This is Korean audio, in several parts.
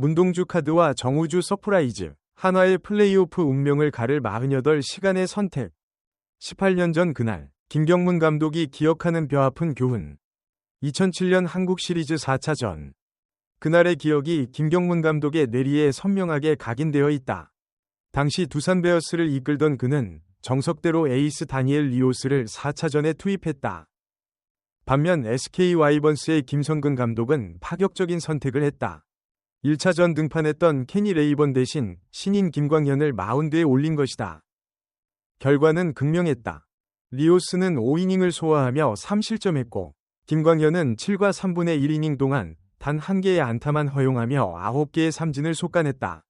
문동주 카드와 정우주 서프라이즈, 한화의 플레이오프 운명을 가를 48시간의 선택. 18년 전 그날, 김경문 감독이 기억하는 뼈아픈 교훈. 2007년 한국 시리즈 4차전. 그날의 기억이 김경문 감독의 뇌리에 선명하게 각인되어 있다. 당시 두산 베어스를 이끌던 그는 정석대로 에이스 다니엘 리오스를 4차전에 투입했다. 반면 SK 와이번스의 김성근 감독은 파격적인 선택을 했다. 1차전 등판했던 케니 레이번 대신 신인 김광현을 마운드에 올린 것이다. 결과는 극명했다. 리오스는 5이닝을 소화하며 3실점했고 김광현은 7과 3분의 1이닝 동안 단 한 개의 안타만 허용하며 9개의 삼진을 속간했다.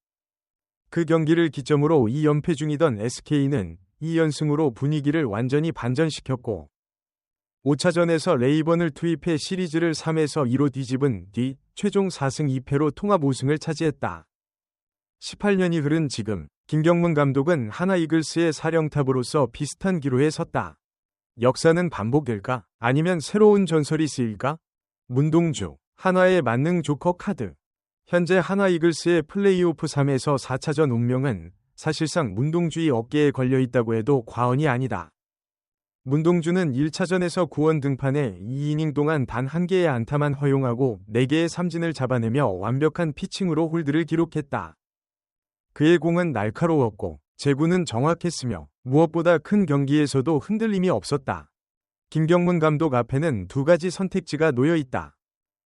그 경기를 기점으로 2연패 중이던 SK는 2연승으로 분위기를 완전히 반전시켰고 5차전에서 레이번을 투입해 시리즈를 3에서 2로 뒤집은 뒤 최종 4승 2패로 통합 우승을 차지했다. 18년이 흐른 지금 김경문 감독은 하나 이글스의 사령탑으로서 비슷한 기로에 섰다. 역사는 반복될까? 아니면 새로운 전설이 쓰일까? 문동주, 하나의 만능 조커 카드. 현재 하나 이글스의 플레이오프 3에서 4차전 운명은 사실상 문동주의 어깨에 걸려 있다고 해도 과언이 아니다. 문동주는 1차전에서 구원 등판에 2이닝 동안 단 한 개의 안타만 허용하고 4개의 삼진을 잡아내며 완벽한 피칭으로 홀드를 기록했다. 그의 공은 날카로웠고 제구는 정확했으며 무엇보다 큰 경기에서도 흔들림이 없었다. 김경문 감독 앞에는 두 가지 선택지가 놓여 있다.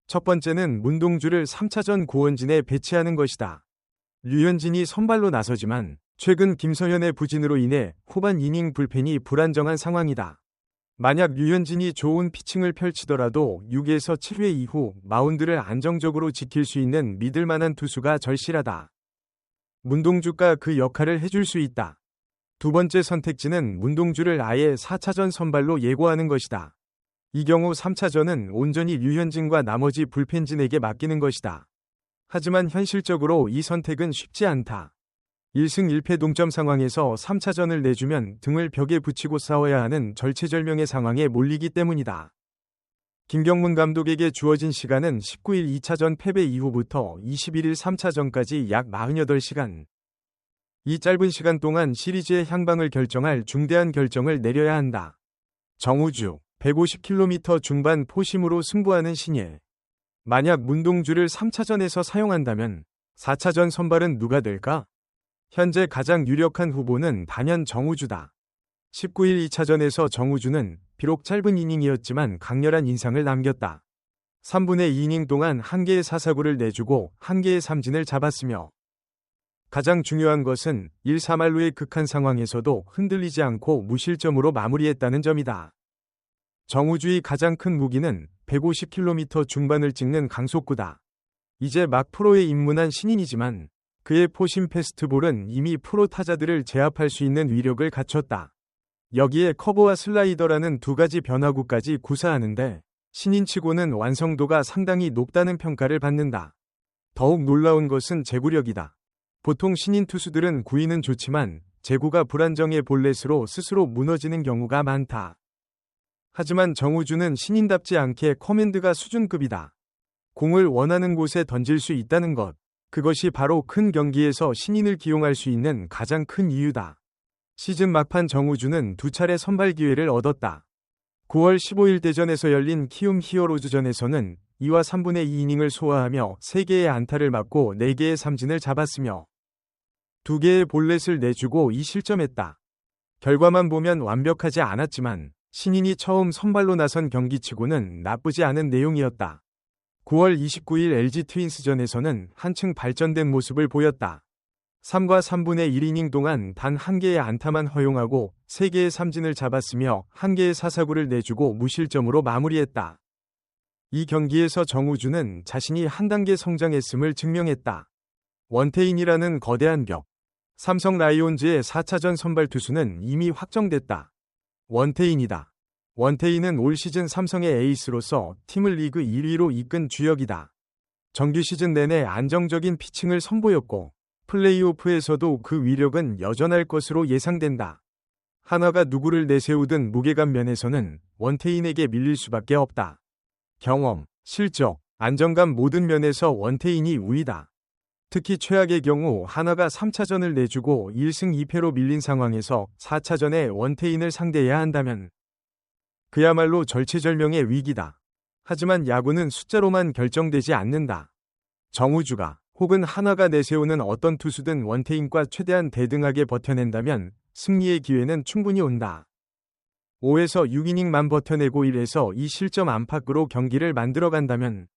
첫 번째는 문동주를 3차전 구원진에 배치하는 것이다. 류현진이 선발로 나서지만 최근 김서현의 부진으로 인해 후반 이닝 불펜이 불안정한 상황이다. 만약 류현진이 좋은 피칭을 펼치더라도 6에서 7회 이후 마운드를 안정적으로 지킬 수 있는 믿을 만한 투수가 절실하다. 문동주가 그 역할을 해줄 수 있다. 두 번째 선택지는 문동주를 아예 4차전 선발로 예고하는 것이다. 이 경우 3차전은 온전히 류현진과 나머지 불펜진에게 맡기는 것이다. 하지만 현실적으로 이 선택은 쉽지 않다. 1승 1패 동점 상황에서 3차전을 내주면 등을 벽에 붙이고 싸워야 하는 절체절명의 상황에 몰리기 때문이다. 김경문 감독에게 주어진 시간은 19일 2차전 패배 이후부터 21일 3차전까지 약 48시간. 이 짧은 시간 동안 시리즈의 향방을 결정할 중대한 결정을 내려야 한다. 정우주, 150km 중반 포심으로 승부하는 신예. 만약 문동주를 3차전에서 사용한다면 4차전 선발은 누가 될까? 현재 가장 유력한 후보는 단연 정우주다. 19일 2차전에서 정우주는 비록 짧은 이닝이었지만 강렬한 인상을 남겼다. 3분의 2이닝 동안 한 개의 사사구를 내주고 한 개의 삼진을 잡았으며 가장 중요한 것은 1, 3할루의 극한 상황에서도 흔들리지 않고 무실점으로 마무리했다는 점이다. 정우주의 가장 큰 무기는 150km 중반을 찍는 강속구다. 이제 막 프로에 입문한 신인이지만 그의 포심 페스트볼은 이미 프로 타자들을 제압할 수 있는 위력을 갖췄다. 여기에 커브와 슬라이더라는 두 가지 변화구까지 구사하는데 신인치고는 완성도가 상당히 높다는 평가를 받는다. 더욱 놀라운 것은 제구력이다. 보통 신인 투수들은 구위는 좋지만 제구가 불안정해 볼넷으로 스스로 무너지는 경우가 많다. 하지만 정우주는 신인답지 않게 커맨드가 수준급이다. 공을 원하는 곳에 던질 수 있다는 것. 그것이 바로 큰 경기에서 신인을 기용할 수 있는 가장 큰 이유다. 시즌 막판 정우주는 두 차례 선발 기회를 얻었다. 9월 15일 대전에서 열린 키움 히어로즈전에서는 2와 3분의 2이닝을 소화하며 3개의 안타를 맞고 4개의 삼진을 잡았으며 2개의 볼넷을 내주고 2실점했다. 결과만 보면 완벽하지 않았지만 신인이 처음 선발로 나선 경기치고는 나쁘지 않은 내용이었다. 9월 29일 LG 트윈스전에서는 한층 발전된 모습을 보였다. 3과 3분의 1이닝 동안 단 한 개의 안타만 허용하고 3개의 삼진을 잡았으며 한 개의 사사구를 내주고 무실점으로 마무리했다. 이 경기에서 정우주는 자신이 한 단계 성장했음을 증명했다. 원태인이라는 거대한 벽. 삼성 라이온즈의 4차전 선발 투수는 이미 확정됐다. 원태인이다. 원태인은 올 시즌 삼성의 에이스로서 팀을 리그 1위로 이끈 주역이다. 정규 시즌 내내 안정적인 피칭을 선보였고 플레이오프에서도 그 위력은 여전할 것으로 예상된다. 하나가 누구를 내세우든 무게감 면에서는 원태인에게 밀릴 수밖에 없다. 경험, 실적, 안정감 모든 면에서 원태인이 우위다. 특히 최악의 경우 하나가 3차전을 내주고 1승 2패로 밀린 상황에서 4차전에 원태인을 상대해야 한다면 그야말로 절체절명의 위기다. 하지만 야구는 숫자로만 결정되지 않는다. 정우주가 혹은 하나가 내세우는 어떤 투수든 원태인과 최대한 대등하게 버텨낸다면 승리의 기회는 충분히 온다. 5에서 6이닝만 버텨내고 1에서 2 실점 안팎으로 경기를 만들어간다면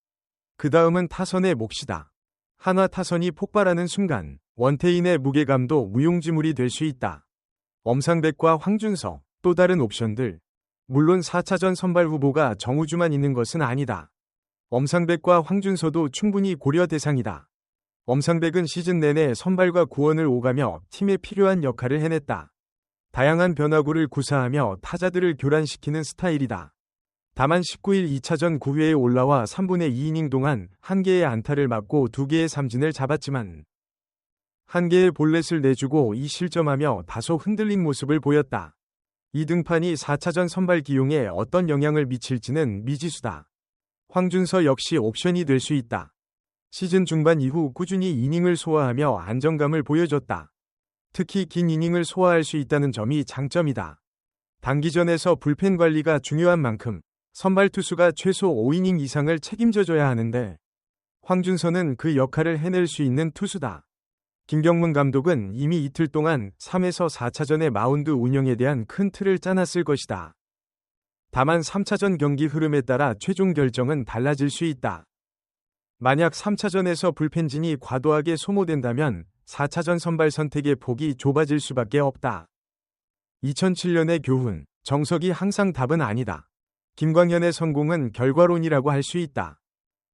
그 다음은 타선의 몫이다. 하나 타선이 폭발하는 순간 원태인의 무게감도 무용지물이 될 수 있다. 엄상백과 황준서 또 다른 옵션들 물론 4차전 선발 후보가 정우주만 있는 것은 아니다. 엄상백과 황준서도 충분히 고려 대상이다. 엄상백은 시즌 내내 선발과 구원을 오가며 팀에 필요한 역할을 해냈다. 다양한 변화구를 구사하며 타자들을 교란시키는 스타일이다. 다만 19일 2차전 9회에 올라와 3분의 2이닝 동안 1개의 안타를 맞고 2개의 삼진을 잡았지만 1개의 볼넷을 내주고 2실점하며 다소 흔들린 모습을 보였다. 이 등판이 4차전 선발 기용에 어떤 영향을 미칠지는 미지수다. 황준서 역시 옵션이 될 수 있다. 시즌 중반 이후 꾸준히 이닝을 소화하며 안정감을 보여줬다. 특히 긴 이닝을 소화할 수 있다는 점이 장점이다. 단기전에서 불펜 관리가 중요한 만큼 선발 투수가 최소 5이닝 이상을 책임져줘야 하는데 황준서는 그 역할을 해낼 수 있는 투수다. 김경문 감독은 이미 이틀 동안 3에서 4차전의 마운드 운영에 대한 큰 틀을 짜놨을 것이다. 다만 3차전 경기 흐름에 따라 최종 결정은 달라질 수 있다. 만약 3차전에서 불펜진이 과도하게 소모된다면 4차전 선발 선택의 폭이 좁아질 수밖에 없다. 2007년의 교훈, 정석이 항상 답은 아니다. 김광현의 성공은 결과론이라고 할 수 있다.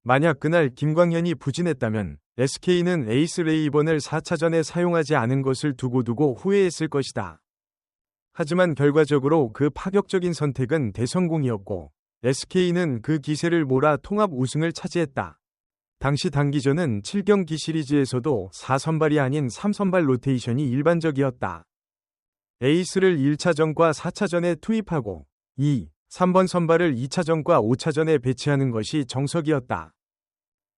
만약 그날 김광현이 부진했다면 SK는 에이스 레이번을 4차전에 사용하지 않은 것을 두고두고 후회했을 것이다. 하지만 결과적으로 그 파격적인 선택은 대성공이었고 SK는 그 기세를 몰아 통합 우승을 차지했다. 당시 단기전은 7경기 시리즈에서도 4선발이 아닌 3선발 로테이션이 일반적이었다. 에이스를 1차전과 4차전에 투입하고 2, 3번 선발을 2차전과 5차전에 배치하는 것이 정석이었다.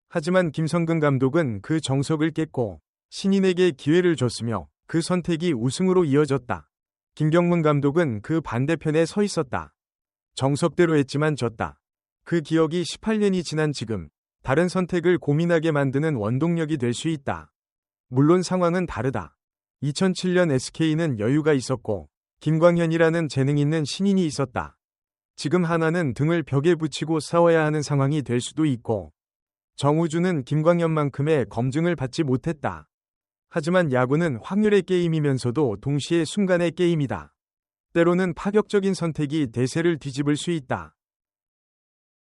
하지만 김성근 감독은 그 정석을 깼고 신인에게 기회를 줬으며 그 선택이 우승으로 이어졌다. 김경문 감독은 그 반대편에 서 있었다. 정석대로 했지만 졌다. 그 기억이 18년이 지난 지금 다른 선택을 고민하게 만드는 원동력이 될 수 있다. 물론 상황은 다르다. 2007년 SK는 여유가 있었고 김광현이라는 재능 있는 신인이 있었다. 지금 하나는 등을 벽에 붙이고 싸워야 하는 상황이 될 수도 있고 정우주는 김광현만큼의 검증을 받지 못했다. 하지만 야구는 확률의 게임이면서도 동시에 순간의 게임이다. 때로는 파격적인 선택이 대세를 뒤집을 수 있다.